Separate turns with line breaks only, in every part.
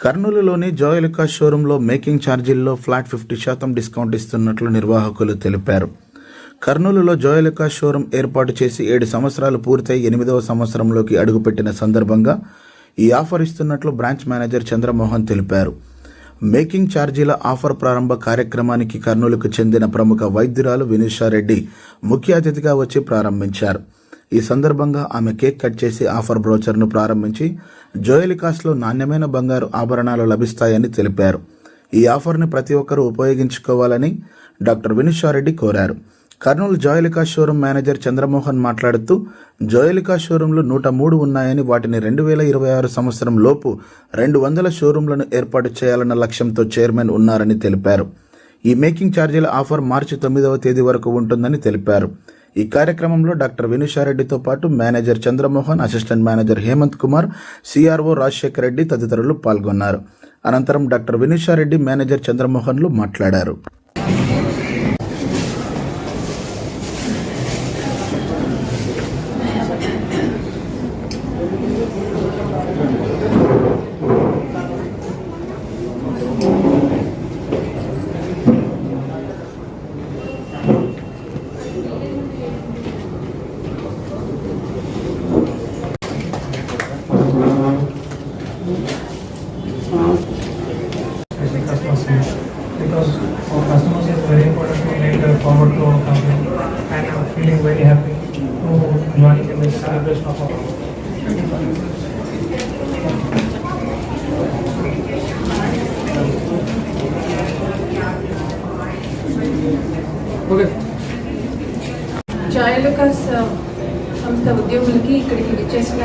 కర్నూలులోని జోయలికా షోరూంలో మేకింగ్ ఛార్జీల్లో flat fifty శాతం డిస్కౌంట్ ఇస్తున్నట్లు నిర్వాహకులు తెలిపారు. కర్నూలులో జోయలికా షోరూం ఏర్పాటు చేసి ఏడు సంవత్సరాలు పూర్తయి ఎనిమిదవ సంవత్సరంలోకి అడుగుపెట్టిన సందర్భంగా ఈ ఆఫర్ ఇస్తున్నట్లు బ్రాంచ్ మేనేజర్ చంద్రమోహన్ తెలిపారు. మేకింగ్ ఛార్జీల ఆఫర్ ప్రారంభ కార్యక్రమానికి కర్నూలుకు చెందిన ప్రముఖ వైద్యురాలు వినీషారెడ్డి ముఖ్య అతిథిగా వచ్చి ప్రారంభించారు. ఈ సందర్భంగా ఆమె కేక్ కట్ చేసి ఆఫర్ బ్రోచర్ను ప్రారంభించి జోయలికాస్లో నాణ్యమైన బంగారు ఆభరణాలు లభిస్తాయని తెలిపారు. ఈ ఆఫర్ని ప్రతి ఒక్కరూ ఉపయోగించుకోవాలని డాక్టర్ వినుషారెడ్డి కోరారు. కర్నూలు జోయలికా షోరూం మేనేజర్ చంద్రమోహన్ మాట్లాడుతూ జోయలికా షోరూంలు నూట మూడు ఉన్నాయని వాటిని రెండు వేల ఇరవై ఆరు సంవత్సరం లోపు రెండు వందల షోరూంలను ఏర్పాటు చేయాలన్న లక్ష్యంతో చైర్మన్ ఉన్నారని తెలిపారు. ఈ మేకింగ్ ఛార్జీల ఆఫర్ మార్చి తొమ్మిదవ తేదీ వరకు ఉంటుందని తెలిపారు. ఈ కార్యక్రమంలో డాక్టర్ వినుషారెడ్డితో పాటు manager Chandramohan assistant manager Hemanth Kumar CRO Rajasekhar Reddy తదితరులు పాల్గొన్నారు. అనంతరం డాక్టర్ వినుషారెడ్డి మేనేజర్ చంద్రమోహన్లు మాట్లాడారు.
Feeling very happy. To join in this celebration of our
Joyalukkas uh, సంస్థ ఉద్యోగులకి ఇక్కడికి విచ్చేసిన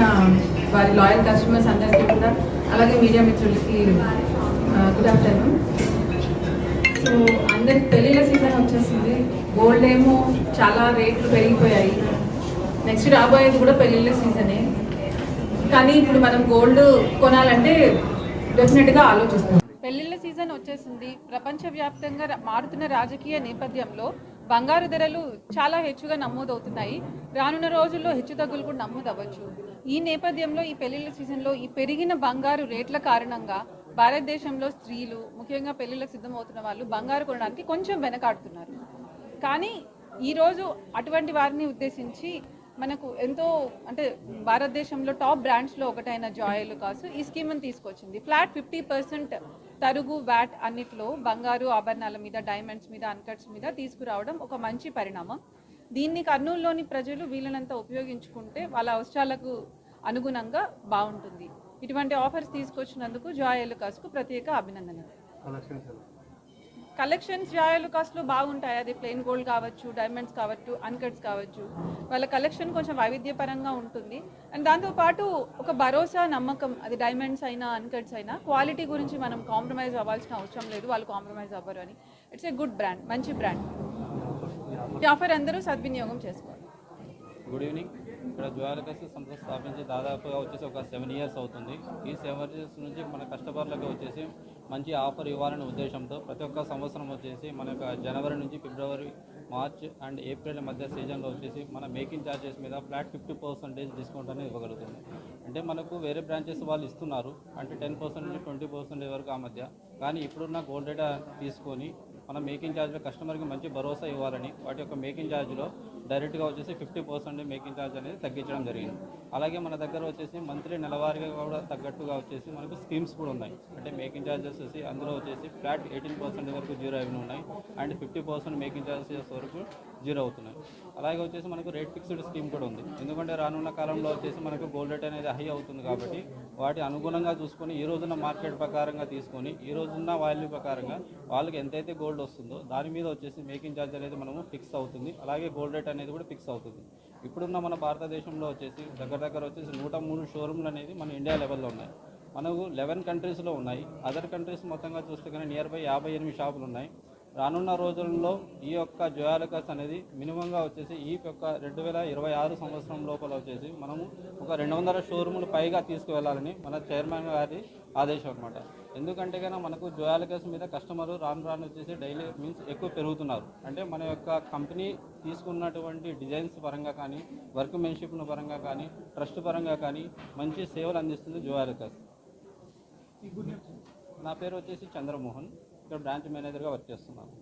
వారి లాయల్ కస్టమర్స్ అందరికీ కూడా అలాగే మీడియా మిత్రులకి uh, గుడ్ ఆఫ్టర్నూన్ సో అందరికి పెళ్ళిళ్ళ సీజన్ వచ్చేసింది. గోల్డ్ ఏమో చాలా రేట్లు పెరిగిపోయాయి. నెక్స్ట్ రాబోయేది కూడా పెళ్ళిళ్ళ సీజనే. కానీ ఇప్పుడు మనం గోల్డ్ కొనాలంటే డెఫినెట్గా ఆలోచిస్తాం పెళ్ళిళ్ళ సీజన్ వచ్చేసింది. ప్రపంచవ్యాప్తంగా మారుతున్న రాజకీయ నేపథ్యంలో బంగారు ధరలు చాలా హెచ్చుగా నమోదవుతున్నాయి. రానున్న రోజుల్లో హెచ్చు తగ్గులు కూడా నమోదవ్వచ్చు. ఈ నేపథ్యంలో ఈ పెళ్ళిళ్ళ సీజన్లో ఈ పెరిగిన బంగారు రేట్ల కారణంగా భారతదేశంలో స్త్రీలు ముఖ్యంగా పెళ్ళిళ్ళకు సిద్ధమవుతున్న వాళ్ళు బంగారు కొనడానికి కొంచెం వెనకాడుతున్నారు. కానీ ఈరోజు అటువంటి వారిని ఉద్దేశించి మనకు ఎంతో అంటే భారతదేశంలో టాప్ బ్రాండ్స్లో ఒకటైన జాయలు కాసు ఈ స్కీమ్ని తీసుకొచ్చింది. ఫ్లాట్ ఫిఫ్టీ పర్సెంట్ తరుగు వ్యాట్ అన్నిట్లో బంగారు ఆభరణాల మీద డైమండ్స్ మీద అన్కట్స్ మీద తీసుకురావడం ఒక మంచి పరిణామం. దీన్ని కర్నూలులోని ప్రజలు వీలైనంత ఉపయోగించుకుంటే వాళ్ళ అవసరాలకు అనుగుణంగా బాగుంటుంది. ఇటువంటి ఆఫర్స్ తీసుకొచ్చినందుకు జాయలు కాసుకు ప్రత్యేక అభినందనలు. కలెక్షన్స్ జాయలు కాస్ట్లో బాగుంటాయి. అది ప్లెయిన్ గోల్డ్ కావచ్చు డైమండ్స్ కావచ్చు అన్కట్స్ కావచ్చు. వాళ్ళ కలెక్షన్ కొంచెం వైవిధ్యపరంగా ఉంటుంది. అండ్ దాంతోపాటు ఒక భరోసా నమ్మకం అది డైమండ్స్ అయినా అన్కట్స్ అయినా క్వాలిటీ గురించి మనం కాంప్రమైజ్ అవ్వాల్సిన అవసరం లేదు. వాళ్ళు కాంప్రమైజ్ అవ్వరు అని. ఇట్స్ ఏ గుడ్ బ్రాండ్ మంచి బ్రాండ్. ఈ ఆఫర్ అందరూ సద్వినియోగం చేసుకోవాలి.
Good evening. ఇక్కడ జ్వాలకస్ సంస్థ స్థాపించి దాదాపుగా వచ్చేసి ఒక సెవెన్ ఇయర్స్ అవుతుంది. ఈ సెవెన్ ఇయర్స్ నుంచి మన కస్టమర్లకు వచ్చేసి మంచి ఆఫర్ ఇవ్వాలనే ఉద్దేశంతో ప్రతి ఒక్క సంవత్సరం వచ్చేసి మన యొక్క జనవరి నుంచి ఫిబ్రవరి మార్చ్ అండ్ ఏప్రిల్ మధ్య సీజన్లో వచ్చేసి మన మేకింగ్ ఛార్జెస్ మీద ఫ్లాట్ ఫిఫ్టీ పర్సెంటేజ్ డిస్కౌంట్ అనేది ఇవ్వగలుగుతుంది. అంటే మనకు వేరే బ్రాంచెస్ వాళ్ళు ఇస్తున్నారు. అంటే టెన్ పర్సెంట్ నుంచి ట్వంటీ పర్సెంట్ వరకు ఆ మధ్య. కానీ ఇప్పుడున్న గోల్డ్ డేటా తీసుకొని మన మేకింగ్ ఛార్జ్లో కస్టమర్కి మంచి భరోసా ఇవ్వాలని వాటి యొక్క మేకింగ్ ఛార్జ్లో డైరెక్ట్గా వచ్చేసి ఫిఫ్టీ పర్సెంట్ మేకింగ్ ఛార్జ్ అనేది తగ్గించడం జరిగింది. అలాగే మన దగ్గర వచ్చేసి మంత్లీ నెలవారీగా కూడా తగ్గట్టుగా వచ్చేసి మనకు స్కీమ్స్ కూడా ఉన్నాయి. అంటే మేకింగ్ ఛార్జెస్ వచ్చేసి అందులో వచ్చేసి ఫ్లాట్ ఎయిటీన్ పర్సెంట్ వరకు జీరో అవి ఉన్నాయి. And fifty percent making charges వరకు జీరో అవుతున్నాయి. అలాగే వచ్చేసి మనకు రేట్ ఫిక్స్డ్ స్కీమ్ కూడా ఉంది. ఎందుకంటే రానున్న కాలంలో వచ్చేసి మనకు గోల్డ్ రేట్ అనేది హై అవుతుంది కాబట్టి వాటి అనుగుణంగా చూసుకొని ఈ రోజున మార్కెట్ ప్రకారంగా తీసుకొని ఈ రోజున్న వాల్యూ ప్రకారంగా వాళ్ళకి ఎంతైతే గోల్డ్ వస్తుందో దాని మీద వచ్చేసి మేకింగ్ ఛార్జ్ అనేది మనము ఫిక్స్ అవుతుంది. అలాగే గోల్డ్ రేట్ అనేది కూడా ఫిక్స్ అవుతుంది. ఇప్పుడున్న మన భారతదేశంలో వచ్చేసి దగ్గర దగ్గర వచ్చేసి నూట మూడు షోరూమ్లు అనేది మన ఇండియా లెవెల్లో ఉన్నాయి. మనకు లెవెన్ కంట్రీస్లో ఉన్నాయి. అదర్ కంట్రీస్ మొత్తంగా చూస్తే కానీ నియర్ బై యాభై ఎనిమిది షాపులు ఉన్నాయి. రానున్న రోజుల్లో ఈ యొక్క జోయాలకస్ అనేది మినిమంగా వచ్చేసి ఈ యొక్క రెండు వేల ఇరవై ఆరు సంవత్సరం లోపల వచ్చేసి మనము ఒక రెండు వందల షోరూములు పైగా తీసుకువెళ్ళాలని మన చైర్మన్ గారి ఆదేశం అనమాట ఎందుకంటే కన్నా మనకు జోయాలకస్ మీద కస్టమర్ రాను రాను వచ్చేసి డైలీ మీన్స్ ఎక్కువ పెరుగుతున్నారు. అంటే మన యొక్క కంపెనీ తీసుకున్నటువంటి డిజైన్స్ పరంగా కానీ వర్క్ మెన్షిప్ను పరంగా కానీ ట్రస్ట్ పరంగా కానీ మంచి సేవలు అందిస్తుంది జోయాలకస్ నా పేరు వచ్చేసి చంద్రమోహన్. ఇక్కడ బ్రాంచ్ మేనేజర్గా వర్క్ చేస్తున్నాను